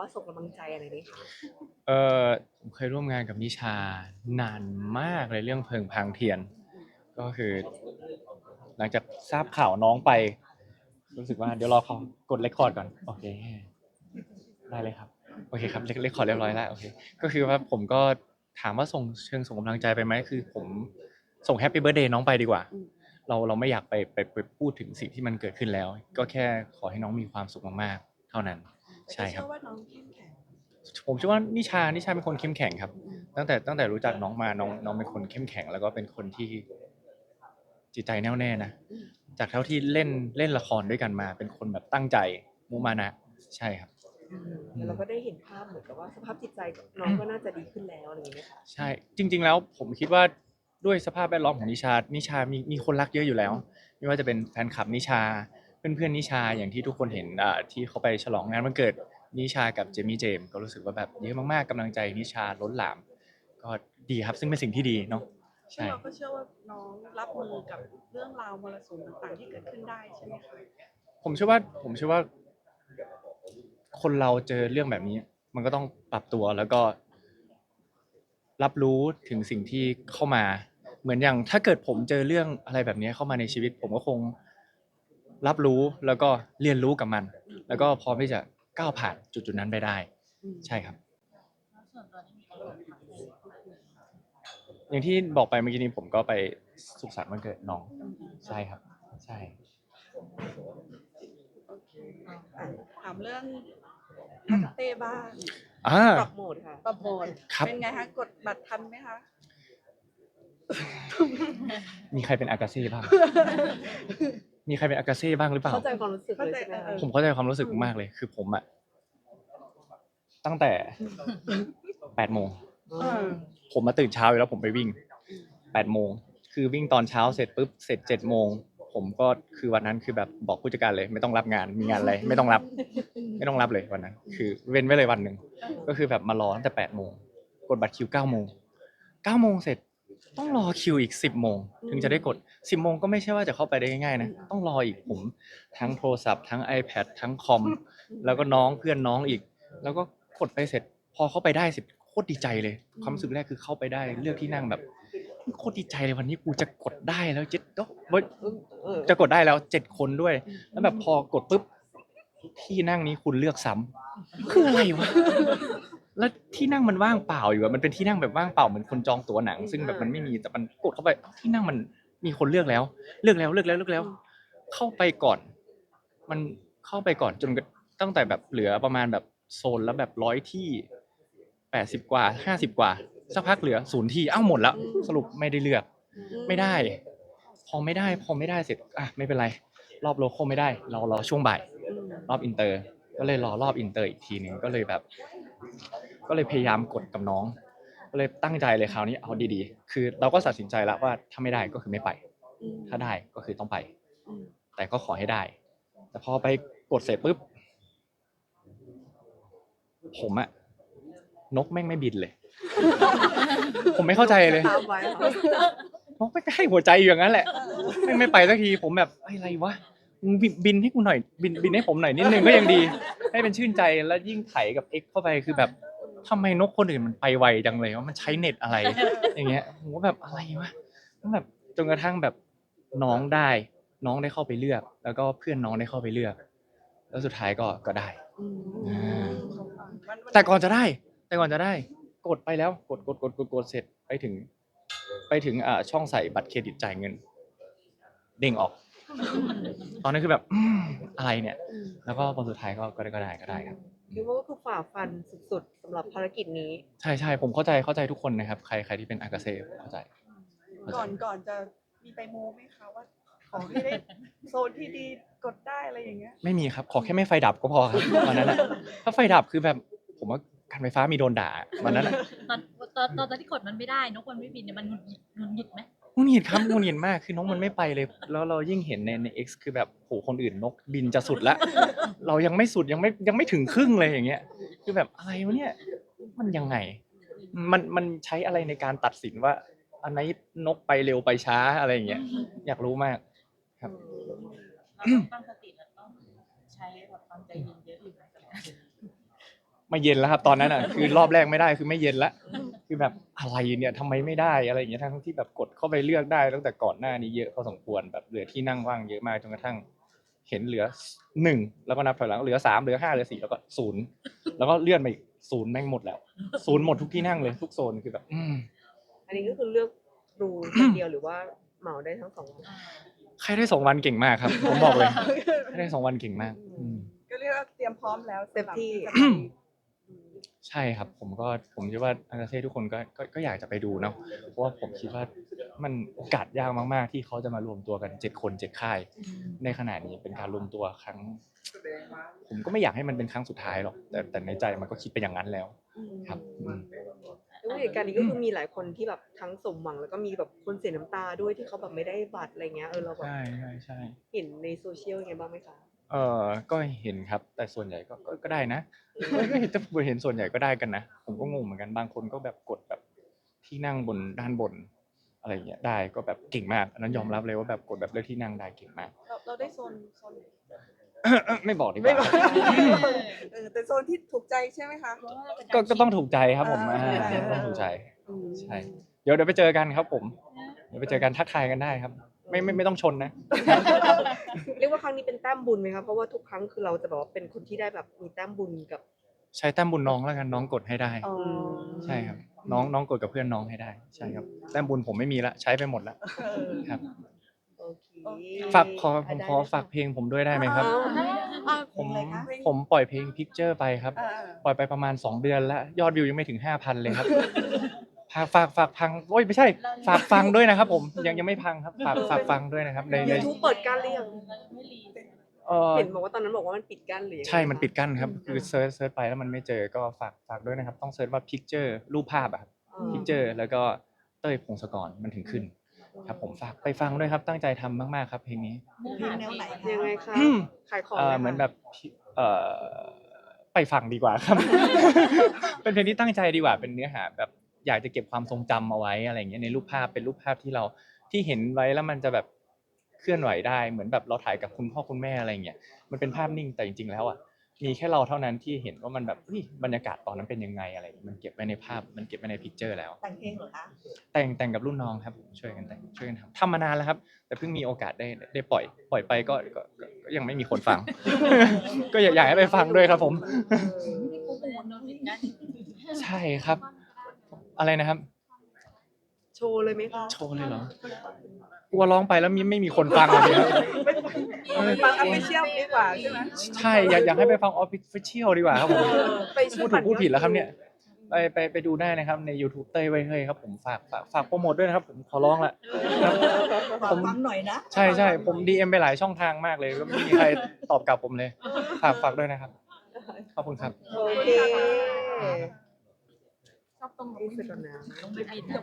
ว่าส่งกำลังใจอะไรไหมคะเออผมเคยร่วมงานกับนิชานานมากเลยเรื่องเพลิงพรางเทียน ก็คือ หลังจากทราบข่าวน้องไป รู้สึกว่าเดี๋ยวรอเขากดเรคคอร์ดก่อน โอเค ได้เลยครับ โอเคครับเรคคอร์ดเรียบร้อยแล้วโอเค ก็คือว่าผมก็ถามว่าส่งเชิงส่งกำลังใจไปไหมคือ ผมส่งแฮปปี้เบิร์ดเดย์น้องไปดีกว่า เราเราไม่อยากไปไปไปพูดถึงสิ่งที่มันเกิดขึ้นแล้ว ก็แค่ขอให้น้องมีความสุขมากๆ เท่านั้น ใช่ครับเชื่อว่าน้องเข้มแข็งผมเชื่อว่านิชานิชาเป็นคนเข้มแข็งครับ ตั้งแต่ตั้งแต่รู้จักน้องมาน้องน้องเป็นคนเข้มแข็ง แล้วก็เป็นคนที่จิตใจแน่วแน่นะจากเท่าที่เล่นเล่นละครด้วยกันมา เป็นคนแบบตั้งใจมุมานะ ใช่ครับแต่เราก็ได้เห็นภาพเหมือนกับว่าสภาพจิตใจน้องก็น่าจะดีขึ้นแล้วอะไรอย่างเงี้ยค่ะใช่จริง ๆ แล้วผมคิดว่าด้วยสภาพแวดล้อมของนิชานิชามีมีคนรักเยอะอยู่แล้ว ไม่ว่าจะเป็นแฟนคลับนิชา เพื่อนๆนิชาอย่างที่ทุกคนเห็นอ่าที่เขาไปฉลองงานวันเกิดนิชากับเจมี่เจมส์ก็รู้สึกว่าแบบเยอะมากๆกำลังใจนิชาล้นหลาม ก็ดีครับซึ่งเป็นสิ่งที่ดีเนาะซึ่งใช่เราก็เชื่อว่าน้องรับมือกับเรื่องราวมรสุมต่างๆที่เกิดขึ้นได้ใช่ไหมคะผมเชื่อว่าผมเชื่อว่า คนเราเจอเรื่องแบบนี้ มันก็ต้องปรับตัวแล้วก็ รับรู้ถึงสิ่งที่เข้ามา เหมือนอย่างถ้าเกิดผมเจอเรื่องอะไรแบบนี้เข้ามาในชีวิต ผมก็คง รับรู้แล้วก็เรียนรู้กับมัน แล้วก็พร้อมที่จะก้าวผ่านจุดจุดๆนั้นไปได้ ใช่ครับแล้วส่วนตัวนี่มีการทักทายพูดคุยอย่างที่บอกไปเมื่อกี้นี้ผมก็ไปสุขสันต์วันเกิดน้อง ใช่ครับ ใช่โอเคอะถามเรื่องพักเต้บ้างอ่า ปรับโหมดค่ะ ประโมทครับ เป็นไงคะกดบัตรทันไหมคะ มีใครเป็นอากาเซ่บ้าง มีใครเป็นอากาเซ่บ้างหรือเปล่า เข้าใจความรู้สึกเลยใช่ไหมคะ ผมเข้าใจความรู้สึกมากเลย คือผมอะตั้งแต่แปดโมงอ๋อเออ ผมมาตื่นเช้าอยู่แล้วผมไปวิ่งแปดโมง คือวิ่งตอนเช้าเสร็จปุ๊บเสร็จเจ็ดโมง ผมก็คือวันนั้นคือแบบบอกผู้จัดการเลย ไม่ต้องรับงานมีงานอะไรไม่ต้องรับ ไม่ต้องรับเลยวันนั้น คือเว้นไว้เลยวันหนึ่งก็คือแบบมารอตั้งแต่แปดโมงกดบัตรคิวเก้าโมงเก้าโมงเสร็จ ต้องรอคิวอีกสิบโมงถึงจะได้กดสิบโมงก็ไม่ใช่ว่าจะเข้าไปได้ง่ายๆนะ ต้องรออีกผม ทั้งโทรศัพท์ทั้ง iPad ทั้งคอม แล้วก็น้องเพื่อนน้องอีก แล้วก็กดไปเสร็จ พอเข้าไปได้เสร็จโคตรดีใจเลย ความรู้สึกแรกคือเข้าไปได้เลือกที่นั่งแบบโคตรดีใจเลยวันนี้กูจะกดได้แล้วเจ็ดโอ้ยเออจะกดได้แล้วเจ็ดคนด้วย แล้วแบบพอกดปุ๊บที่นั่งนี้คุณเลือกซ้ำคืออะไรวะแล้ว ที่นั่งมันว่างเปล่าอยู่อะมันเป็นที่นั่งแบบว่างเปล่าเหมือนคนจองตั๋วหนัง ซึ่งแบบมันไม่มีแต่มันกดเข้าไปที่นั่งมันมีคนเลือกแล้ว เลือกแล้วเลือกแล้วเลือกแล้ว เข้าไปก่อน มันเข้าไปก่อนจนกระตั้งแต่แบบเหลือประมาณแบบโซนแล้วแบบร้อยที่แปดสิบกว่าห้าสิบกว่าสักพักเหลือศูนย์ที่เอ้าหมดแล้ว สรุปไม่ได้เลือก ไม่ได้ พอไม่ได้ พอไม่ได้เสร็จอะไม่เป็นไร รอบโลโก้ไม่ได้ เรารอช่วงบ่าย รอบอินเตอร์ ก็เลยรอรอบอินเตอร์อีกทีหนึ่งก็เลยแบบ ก็เลยพยายามกดกับน้อง ก็เลยตั้งใจเลยคราวนี้เอาดีๆ คือเราก็ตัดสินใจแล้วว่าถ้าไม่ได้ก็คือไม่ไป ถ้าได้ก็คือต้องไป แต่ก็ขอให้ได้ แต่พอไปกดเสร็จปุ๊บ ผมอะนกแม่งไม่บินเลย ผมไม่เข้าใจเลย ตามไว้ค่ะนกไม่ให้หัวใจอยู่อย่างนั้นแหละแม่งไม่ไปสักทีผมแบบอะไรวะมึงบินบินให้กูหน่อย บินบินให้ผมหน่อยนิดนึงก็ยังดี ให้เป็นชื่นใจแล้วยิ่งไถกับ X เข้าไปคือแบบ ทำไมนกคนอื่นมันไปไวจังเลยว่ามันใช้เน็ตอะไร อย่างเงี้ยผมก็แบบอะไรวะแล้วแบบจนกระทั่งแบบน้องได้ น้องได้เข้าไปเลือก แล้วก็เพื่อนน้องได้เข้าไปเลือก แล้วสุดท้ายก็ก็ได้มันแต่ก่อนจะได้ แต่ก่อนจะได้ กดไปแล้วกดกดกดกดกดเสร็จไปถึง ไปถึงอ่าช่องใส่บัตรเครดิตจ่ายเงิน เด้งออก ตอนนั้นคือแบบอืมอะไรเนี่ย แล้วก็พอสุดท้ายก็ก็ได้ก็ได้ก็ได้ครับ คิดว่าก็คือฝ่าฟันสุดๆสำหรับภารกิจนี้ ใช่ใช่ผมเข้าใจเข้าใจทุกคนนะครับ ใครใครที่เป็นอากาเซ่เข้าใจ ก่อนก่อนจะมีไปมูไหมคะว่า ขอให้ได้โซนที่ดีกดได้อะไรอย่างเงี้ย ไม่มีครับ ขอแค่ไม่ไฟดับก็พอครับวันนั้นอะถ้าไฟดับคือแบบผมว่าการไฟฟ้ามีโดนด่าวันนั้นอะตอนตอนตอนที่กดมันไม่ได้นกมันไม่บินเนี่ยมันหงุดหงิดหงุดหงิดไหม งุนหงิดครับงุนหงิดมากคือน้องมันไม่ไปเลย แล้วเรายิ่งเห็นในใน X คือแบบโหคนอื่นนกบินจะสุดละ เรายังไม่สุดยังไม่ยังไม่ถึงครึ่งเลยอย่างเงี้ย คือแบบอะไรวะเนี่ยมันยังไง มันมันใช้อะไรในการตัดสินว่า อันไหนนกไปเร็วไปช้าอะไรอย่างเงี้ยอยากรู้มาก ครับเราต้องตั้งสติและต้องใช้แบบความใจเย็นเยอะอยู่ไหมกับไม่เย็นแล้วครับ ตอนนั้นอะ คือรอบแรกไม่ได้คือไม่เย็นละคือแบบ อะไรเนี่ยทำไมไม่ได้อะไรอย่างเงี้ยทั้งที่แบบกดเข้าไปเลือกได้ตั้งแต่ก่อนหน้านี้เยอะพอสมควรแบบเหลือที่นั่งว่างเยอะมากจนกระทั่ง เห็นเหลือหนึ่งแล้วก็นับถอยหลังเหลือสามเหลือห้าเหลือสี่แล้วก็ศูนย์แล้วก็เลื่อนมาอีกศูนย์แม่งหมดแล้วศูนย์หมดทุกที่นั่งเลยทุกโซนคือแบบอืมอันนี้ก็คือเลือกดูคนเดียวหรือว่าเหมาได้ทั้งสองวันใครได้สองวันเก่งมากครับผมบอกเลยใครได้สองวันเก่งมาก อืม ก็เรียกว่าเตรียมพร้อมแล้วสำหรับที่จะไป ใช่ครับ ผมก็ผมคิดว่าอากาเซ่ทุกคนก็ก็ก็อยากจะไปดูเนาะเพราะว่าผมคิดว่ามันโอกาสยากมากๆ ที่เขาจะมารวมตัวกันเจ็ดคนเจ็ดค่าย ในขณะนี้เป็นการรวมตัวครั้ง ผมก็ไม่อยากให้มันเป็นครั้งสุดท้ายหรอกแต่แต่ในใจมันก็คิดไปอย่างนั้นแล้ว ครับอืมแล้วเหตุการณ์นี้ก็คือมีหลายคนที่แบบทั้งสมหวังแล้วก็มีแบบคนเสียน้ำตาด้วยที่เขาแบบไม่ได้บัตรอะไรเงี้ยเออเราแบบใช่ใช่ใช่ เห็นในโซเชียลยังไงบ้างไหมคะ เออก็เห็นครับ แต่ส่วนใหญ่ก็ก็ก็ได้นะ ก็เห็นแต่ผมเห็นส่วนใหญ่ก็ได้กันนะผมก็งงเหมือนกันบางคนก็แบบกดแบบที่นั่งบนด้านบนอะไรอย่างเงี้ยได้ก็แบบเก่งมากอันนั้นยอมรับเลยว่าแบบกดแบบเลือกที่นั่งได้เก่งมาก เราเราได้โซนโซนไม่บอกดีกไม่ว่าบอกเออแต่โซนที่ถูกใจใช่ไหมคะ ก็ก็ต้องถูกใจครับผมอ่าอ่า ต้องถูกใจ อืม ใช่ เดี๋ยวเดี๋ยวไปเจอกันครับผม เดี๋ยวไปเจอกันทักทายกันได้ครับ ไม่ไม่ไม่ต้องชนนะ เรียกว่าครั้งนี้เป็นแต้มบุญไหมครับเพราะว่าทุกครั้งคือเราจะบอกว่าเป็นคนที่ได้แบบมีแต้มบุญกับใช้แต้มบุญน้องแล้วกันน้องกดให้ได้ อ๋อใช่ครับ น้องน้องกดกับเพื่อนน้องให้ได้ ใช่ครับแต้มบุญผมไม่มีละใช้ไปหมดละเออครับ โอเคฝากขอผมขอฝากเพลงผมด้วยได้ไหมครับ อ่าผมเพลงอะไรคะผมปล่อยเพลง Picture ไปครับอ่าปล่อยไปประมาณ 2 เดือนแล้ว ยอดวิวยังไม่ถึง 5,000 เลยครับ ฝากฝากฝากพังโอ้ยไม่ใช่ ฝากฟังด้วยนะครับ ผมยังยังไม่พังครับฝากฝากฟังด้วยนะครับในในยูทูบเปิดกั้นหรือยังไม่รีเออเห็นบอกว่าตอนนั้นบอกว่ามันปิดกั้นหรือยังไงใช่มันปิดกั้นครับอืมคือเซิร์ชเซิร์ชไปแล้วมันไม่เจอก็ฝากฝากด้วยนะครับ ต้องเซิร์ชว่า picture รูปภาพอะครับ อืม picture แล้วก็เต้ยพงศกรมันถึงขึ้น ครับ ผมฝากไปฟังด้วยครับตั้งใจทำมากๆครับเพลงนี้ เนื้อหาเพลงยังไงคะอืม ขายของเอ่อไหคะเหมือนแบบเอ่อไปฟังดีกว่าครับ เป็นเพลงที่ตั้งใจดีกว่าเป็นเนื้อหาแบบ อยากจะเก็บความทรงจำเอาไว้อะไรอย่างเงี้ยในรูปภาพเป็นรูปภาพที่เราที่เห็นไว้แล้วมันจะแบบเคลื่อนไหวได้เหมือนแบบเราถ่ายกับคุณพ่อคุณแม่อะไรอย่างเงี้ยมันเป็นภาพนิ่งแต่จริงๆแล้วอะมีแค่เราเท่านั้นที่เห็นว่ามันแบบเฮ้ยบรรยากาศตอนนั้นเป็นยังไงอะไรอย่างเงี้ยมันเก็บไว้ในภาพมันเก็บไว้ในพิกเจอร์แล้ว แต่งเพลงเหรอคะแต่งแต่งกับรุ่นน้องครับช่วยกันแต่งช่วยกันทำทำมานานแล้วครับ แต่เพิ่งมีโอกาสได้ได้ปล่อย ปล่อยไปก็ก็ก็ก็ยังไม่มีคนฟัง ก็อยากอยากให้ไปฟังด้วยครับผมที่กูมูลโดนปิดกั้นใช่ครับ อะไรนะครับ โชว์เลยไหมคะโชว์เลยเหรอกลัวร้องไปแล้วมีไม่มีคนฟังอะสิครับฟังออฟฟิเชียลดีกว่าใช่ไหมใช่อยากอยากให้ไปฟังออฟฟิเชียลดีกว่าครับผมเออไปช่พูวยดถูปั่กพูดผิดแล้วครับเนี่ยไปไปไปดูได้นะครับใน YouTube เต้ยไว้เฮ้ยครับผมฝากฝากฝากโปรโมทด้วยนะครับ ผมขอร้องละครับผมฟังหน่อยนะใช่ใช่ผม DM ไปหลายช่องทางมากเลยก็ไม่มีใครตอบกลับผมเลยฝากฝากด้วยนะครับขอบคุณครับโอเค ชอบตรงนี้สุดนะต้งเป็นไอเดีย